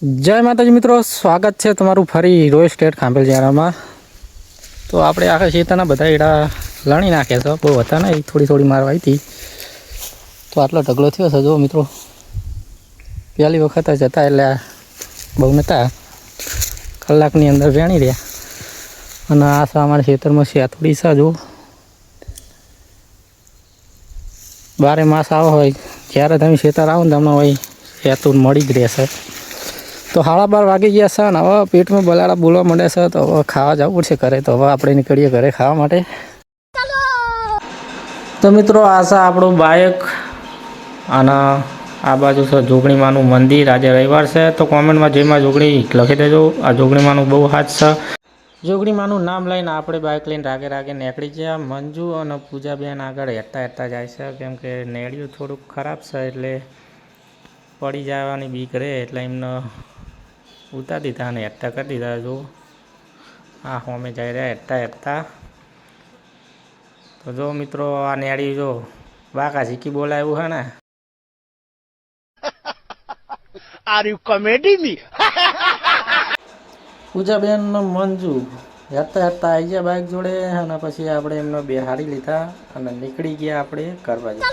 જય માતાજી મિત્રો, સ્વાગત છે તમારું ફરી રોય સ્ટેટ ખાંભેલ જિલ્લામાં તો આપણે આખા શેતાના બધા એડા લણી નાખ્યા છે. બહુ હતા ને થોડી થોડી મારવા આવી તો આટલો ઢગલો થયો છે જો મિત્રો. પહેલી વખત જ હતા, એટલે બહુ નહોતા કલાકની અંદર વેણી રહ્યા. અને આ છે અમારા ખેતરમાં શેતોડી છે જો બારે માસ આવો હોય, જ્યારે તમે ખેતર આવો ને તમને હોય શેતું મળી જ રહેશે. તો સાડા બાર વાગી ગયા છે ને હવે પેટમાં બલાડા બોલવા માંડ્યા છે તો હવે ખાવા જવું પડશે ઘરે. તો હવે આપણે નીકળીએ ઘરે ખાવા માટે. તો મિત્રો આ છે આપણું બાઇક અને આ બાજુ છે જોગણીમાનું મંદિર. આજે રવિવાર છે તો કોમેન્ટમાં જેમાં જોગણી લખી દેજો. આ જોગણીમાનું બહુ હાથ છે. જોગણીમાનું નામ લઈને આપણે બાઇક લઈને રાગે રાગે નીકળી ગયા. મંજુ અને પૂજાબેન આગળ હેઠતા હેઠતા જાય છે. કેમ કે નેડિયું થોડુંક ખરાબ છે એટલે પડી જવાની બીક રહે એટલે એમને ઉતારી દીધા અને હેઠતા કરી દીધા જો આ હોમે જઈ રહ્યા હેઠતા હેઠતા તો જો મિત્રો આ નેડી જો બાકા શીખી બોલાય એવું હે ને. આર યુ કોમેડી મી પૂજાબેન ને મંજુ હેતા હેતા આવી ગયા બાઇક જોડે અને પછી આપણે એમને બેહાડી લીધા અને નીકળી ગયા આપણે કરવા જઈએ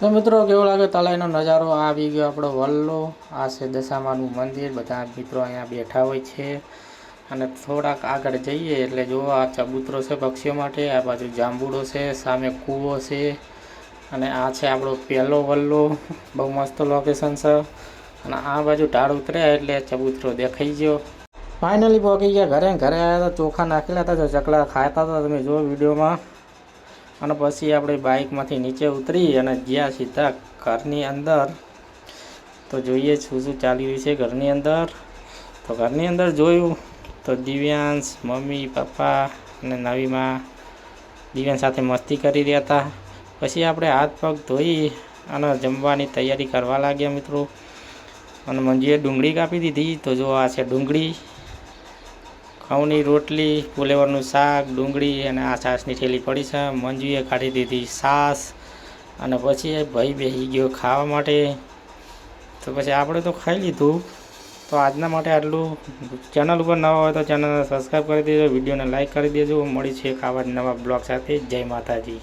તો મિત્રો, કેવો લાગે તલાઈનો નજારો? આવી ગયો આપણો વલ્લો. આ છે દશામાનું મંદિર. બધા મિત્રો અહીંયા બેઠા હોય છે. અને થોડાક આગળ જઈએ એટલે જો આ ચબૂતરો છે પક્ષીઓ માટે, આ બાજુ જાંબુડો છે, સામે કૂવો છે, અને આ છે આપણો પહેલો વલ્લો. બહુ મસ્ત લોકેશન છે. અને આ બાજુ ઢાળ ઉતર્યા એટલે ચબૂતરો દેખાઈ ગયો. ફાઇનલી પહોંચી ગયા ઘરે. ઘરે આવ્યા હતા ચોખા નાખેલા હતા, ચકલા ખાતા હતા. તમે જો વિડીયોમાં. અને પછી આપણે બાઇકમાંથી નીચે ઉતરી અને ગયા સીધા ઘરની અંદર, તો જોઈએ શું શું ચાલી રહ્યું છે ઘરની અંદર. તો ઘરની અંદર જોયું તો દિવ્યાંશ, મમ્મી, પપ્પા અને નવીમાં દિવ્યાંશ સાથે મસ્તી કરી રહ્યા હતા. પછી આપણે હાથ પગ ધોઈ અને જમવાની તૈયારી કરવા લાગ્યા મિત્રો. અને મંજીએ ડુંગળી કાપી દીધી. તો જો આ છે ડુંગળી. ખાઉની રોટલી ફુલેવરનું શાક, ડુંગળી અને આ છાશની થેલી પડી છે. મંજુએ કાઢી દીધી છાશ અને પછી ભાઈ બેસી ગયો ખાવા માટે. તો પછી આપણે તો ખાઈ લીધું. તો આજના માટે આટલું. ચેનલ ઉપર નવા હોય તો ચેનલને સબસ્ક્રાઈબ કરી દેજો. વિડીયોને લાઇક કરી દેજો. મળી છે ખાવા આવા નવા બ્લોગ સાથે. જય માતાજી.